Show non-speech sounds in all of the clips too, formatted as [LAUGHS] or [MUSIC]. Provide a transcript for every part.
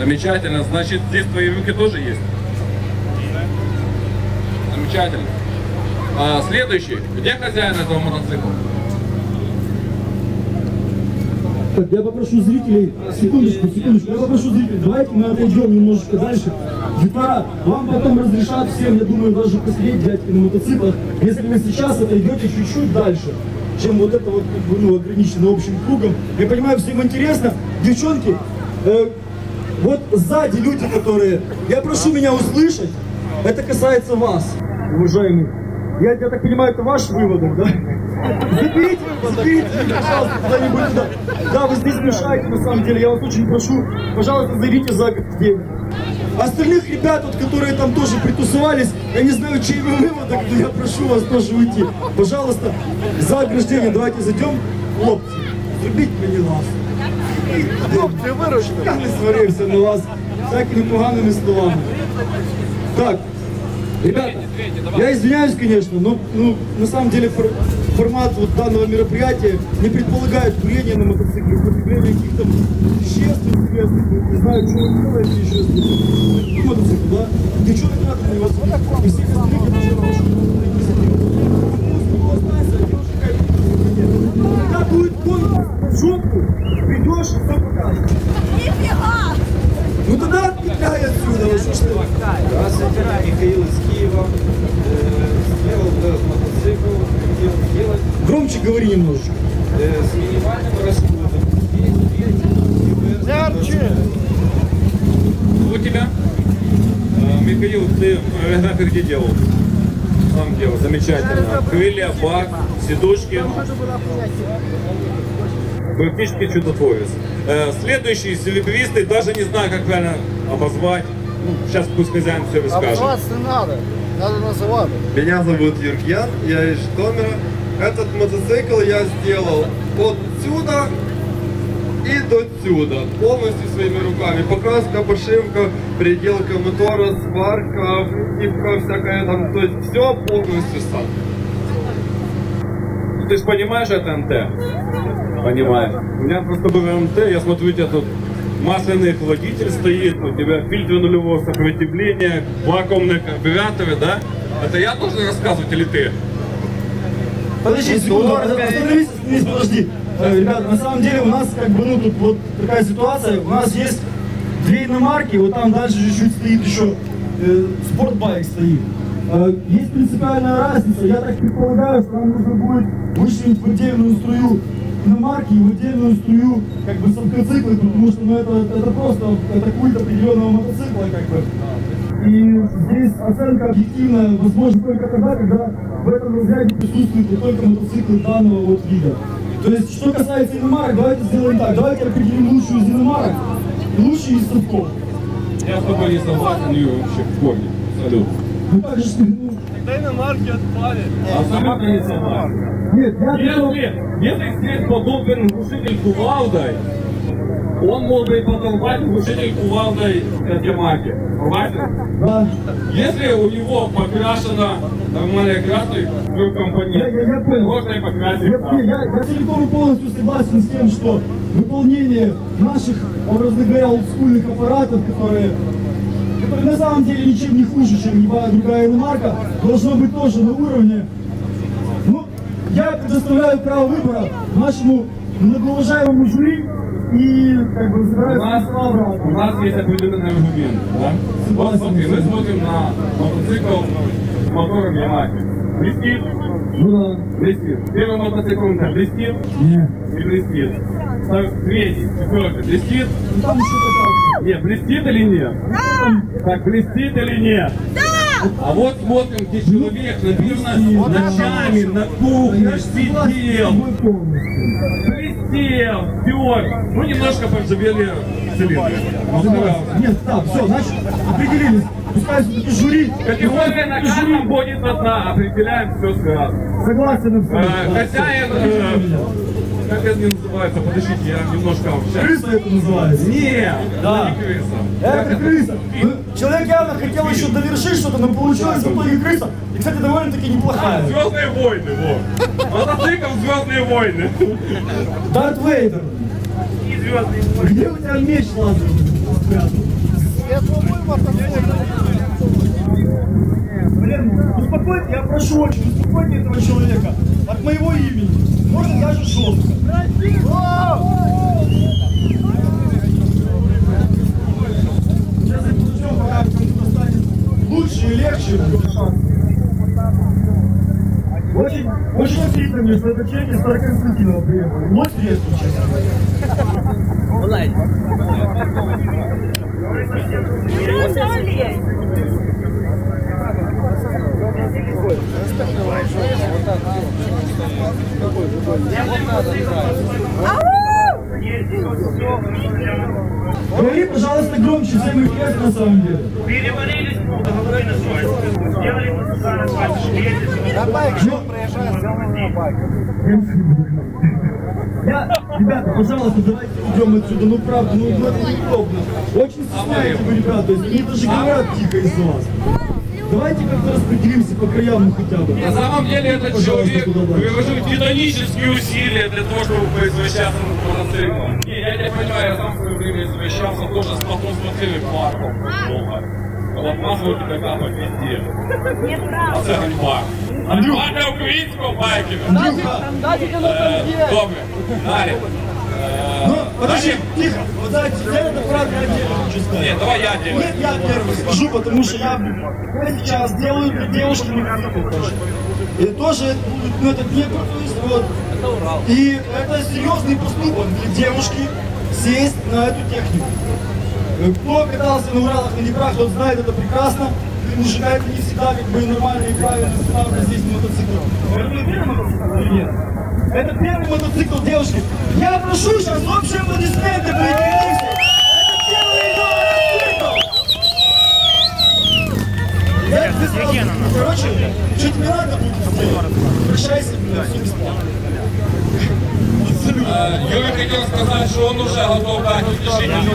Замечательно. Значит, здесь твои руки тоже есть? Замечательно. А, следующий. Где хозяин этого мотоцикла? Так, я попрошу зрителей, секундочку, секундочку, я попрошу зрителей, давайте мы отойдем немножечко дальше. Ютара, вам потом разрешат всем, я думаю, даже посидеть дядьки на мотоциклах, если вы сейчас отойдете чуть-чуть дальше, чем вот это вот, ну, ограничено общим кругом. Я понимаю, всем интересно. Девчонки, э, вот сзади люди, которые, я прошу меня услышать, это касается вас, уважаемые. Я, я так понимаю, это ваш выводок, да? Заберите, заберите, пожалуйста, куда-нибудь туда. Да, вы здесь мешаете, на самом деле, я вас очень прошу, пожалуйста, зайдите за ограждение. Остальных ребят, вот, которые там тоже притусовались, я не знаю, чей вы выводок, но я прошу вас тоже уйти. Пожалуйста, за ограждение давайте зайдем. Хлопці, зробіть мені ласку. Хлопці, виручте. Я не сварився на вас всякими поганими словами. Так, Ребята, я извиняюсь, конечно, но ну, на самом деле фор- формат вот данного мероприятия не предполагает курение на мотоцикле, употребление каких-то веществ интересных, не знаю, что вы делаете еще с. Ну, мотоцикл, да? Девчонок не надо на него садить. И я тоже прошу не садить. Когда будет конкурс в жопу, и все покажешь. Нифига! Ну тогда отпетляй отсюда, ну ты? Здравствуйте, Михаил из Киева. Э, Сделал мотоцикл, хотел сделать Громче говори немножечко. э, с минимальным расходом. Ярче! У тебя? А, Михаил, ты [LAUGHS] фотографии где делал? Сам делал. Замечательно. Крылья, бак, сидушки. Практически чудотворец. Э, Следующий селебристы, даже не знаю, как правильно обозвать. Ну, сейчас пусть хозяин все расскажет. Обзываться не надо. Надо называть. Меня зовут Юрген, я из Житомира. Этот мотоцикл я сделал от сюда и до сюда, полностью своими руками. Покраска, пошивка, переделка мотора, сварка, втипка, всякая там, то есть все полностью сам. Ты же понимаешь, это МТ? Понимаешь. У меня просто был МТ, я смотрю, у тебя тут масляный охладитель стоит, у тебя фильтры нулевого сопротивления, вакуумные карбюраторы, да? Это я должен рассказывать или ты? Подожди секунду, остановись, подожди. Э, Ребята, на самом деле у нас как бы, ну, тут вот такая ситуация, у нас есть две иномарки, вот там дальше чуть-чуть стоит еще э, спортбайк стоит. Э, есть принципиальная разница, я так предполагаю, что нам нужно будет вышить в отдельную струю иномарки и в отдельную струю как бы мотоциклы, потому что ну, это, это просто это культ определенного мотоцикла как бы. И здесь оценка объективная возможна только тогда, когда в этом разряде присутствуют не только мотоциклы данного вот вида. То есть, что касается иномарок, давайте сделаем так. Давайте определим лучшую из иномарок и лучшие из совков. Я с тобой не согласен, Юра, вообще в корне. Салют. Ну так же, ну, Абсолютно не согласен. нет, я Если, если здесь подобен глушитель кувалдой, он мог бы подолбать глушитель кувалдой. Согласен? Да. Если у него покрашена нормальной краской я, я понял. можно и покрасить. Я, я, я целиком полностью согласен с тем, что выполнение наших, образно говоря, олдскульных аппаратов, которые, которые на самом деле ничем не хуже, чем любая другая иномарка, должно быть тоже на уровне. Я предоставляю право выбора нашему многоуважаемому жюри и как бы У забираю нас, слова обратно. у нас есть определенный аргумент. Да? Вот смотри, мы смотрим на мотоцикл с мотором Ямахи. Блестит? Ну да. Блестит. Первый мотоцикл у тебя блестит? Нет. Не блестит. Так, Третий, четвертый, блестит? Ну там еще такая. Нет, блестит или нет? Так, блестит или нет? А вот смотрим, где человек, наверное, ночами на кухне сидел, блестел, пер. Ну, немножко поржавели цилиндры. Ну, старался. Нет, так, все, значит, определились. Пускай все-таки жюри. Категория на каждом будет одна, определяем все сразу. Согласен абсолютно. Хозяин, э, как это называется, подождите, я немножко общаюсь. Крыса это называется. Нет, Да. не крыса. Это крыса. Ну, Человек явно хотел еще довершить что-то, но получилось в итоге крыса. И, кстати, довольно-таки неплохая. Звездные войны, вот. Мотоцикл Звездные войны. Дарт Вейдер. И Звездные войны. Где у тебя меч спрятал. Светловой мотоцикл. Блин, успокойте, я прошу очень, успокойте этого человека. От моего имени. Можно даже жестко. Лучше и легче. Очень, очень обидно мне, что это человек из Староконстантинова приехал. Вот резкий, честно. Говори, пожалуйста, громче, всем интересно на самом деле. Сделали На что проезжает, байк. Я, ребята, пожалуйста, давайте уйдем отсюда. Ну правда, ну, ну это неудобно. Очень стесняете вы, ребята. Они даже говорят тихо из-за вас. Давайте как-то распределимся по краям ну, хотя бы. На самом деле этот Пожалуйста, человек приложил титанические усилия для того, чтобы возвращаться на мотоциклом. И я не понимаю, я сам в свое время возвращался тоже с мотоциклом парком. Вот масло тебе капать везде. А це ганьба. Ганьба для українського байкера. Андрюха, Добре, далі. Ну подожди, тихо. Вот знаете, я это правда отдельно. Ні, давай я делаю. Нет, я первый скажу, потому что я, я сейчас делаю для девушки тоже. И тоже будет, ну, это не то есть вот. И это серьезный поступок для девушки сесть на эту технику. Кто катался на Уралах, на Днепрох, тот знает это прекрасно. Для мужика это не всегда как бы нормально и правильно ставка здесь на мотоцикл. Это не первый мотоцикл или нет? Это первый мотоцикл девушки. Я прошу сейчас общие аплодисменты, Хотел сказать, что он уже готов дать утешительный.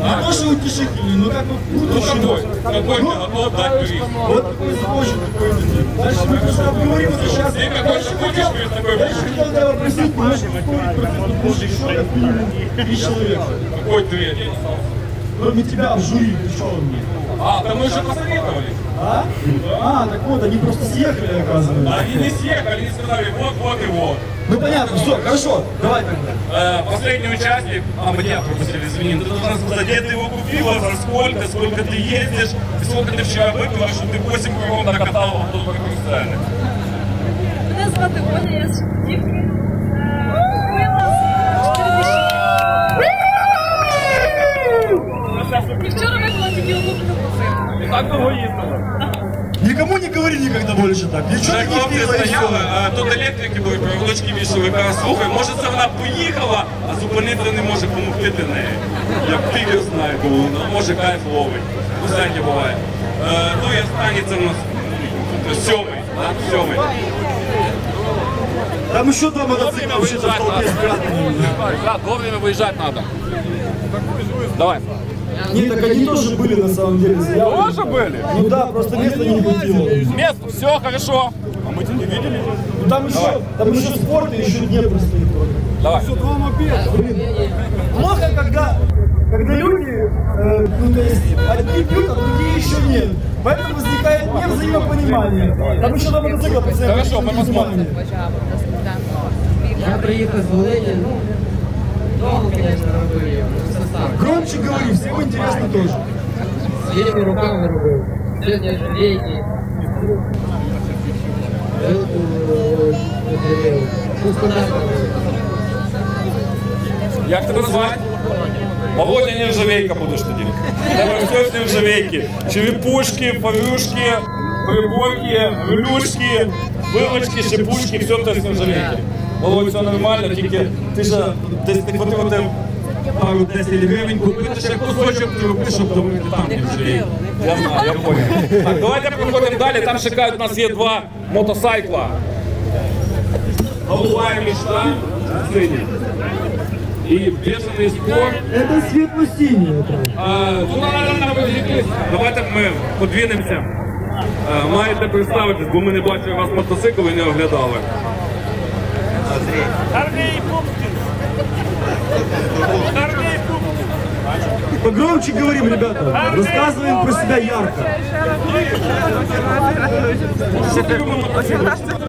А тоже утешительный, ну как Ну какой? Какой ты готов дать приз? Вот такой такой нет. Дальше мы просто обговорим это сейчас. Ты какой же хочешь приз такой? Я еще хотел тебя попросить процесс, потому что еще как минимум три человека. Какой третий? Кроме тебя в жюри, ты что мне? А, да мы же посоветовались. А? А, так вот, они просто съехали, оказывается. Они не съехали, они сказали вот, вот и вот. Ну понятно, все, хорошо, давай тогда. Э, последний участник, а меня пропустили, извини, ты должна сказать, где ты его купила, за сколько, сколько ты ездишь, и сколько ты вчера выпила, что ты 8 кругом накатала по карусели. Мене звати Оля, я з. Никому не говори никогда больше так. Вже Девчонки не хлопці пила и стояли, все. а тут електрики були, проволочки вішали, каже, слухай, може це вона поїхала, а зупинити не може допомогти ти неї. Як ти його знає, думаю, ну може кайф ловить. Ну, всяке буває. Е, ну і останній це у нас м, сьомий, так, сьомий. Там еще два мотоцикла вообще-то в толпе спрятаны. Да, вовремя выезжать надо. Давай. Нет, так они тоже были на самом деле заявлены. Тоже были? Ну да, просто места не хватило. Место, все хорошо. А мы тебя не видели? Ну, Там еще, там еще спорт и еще Днепр стоит. Давай. Блин, плохо, когда, когда люди, э, ну то есть, одни пьют, а другие еще нет. Поэтому возникает не взаимопонимание. Там еще два мотоцикла постоянно. Хорошо, мы посмотрим. Я приїхав з Волині, ну, довго, звісно, робив його, ну, все сам. Громче говори, всем интересно тоже. Своїми руками робив. Сьогодні жалейки. Вилку видавив. Пустомет робив. Як тебе звати? Володя нержавейка будеш тоді. Тебе все з нержавейки. Черепушки, повюшки, приборки, глюшки, вилочки, шипучки, все те з нержавейки. Володь, все нормально, тільки ти ж десь не хватило пару 10 гривень купити ще кусочок трубки, щоб добити там нержавейки. Я знаю, я понял. Так, давайте проходимо далі. Там чекають, у нас є два мотоцикла. Голубая мечта, синий. И бешеный спор. Это светло-синее. А, ну, на- на- на- на- Давайте ми подвінемося. А, Маєте представитись, бо ми не бачили вас мотоцикл і не оглядали. Армій Пупкін! Армій Пупкін! Погромче говорим, ребята. Рассказываем про себя ярко.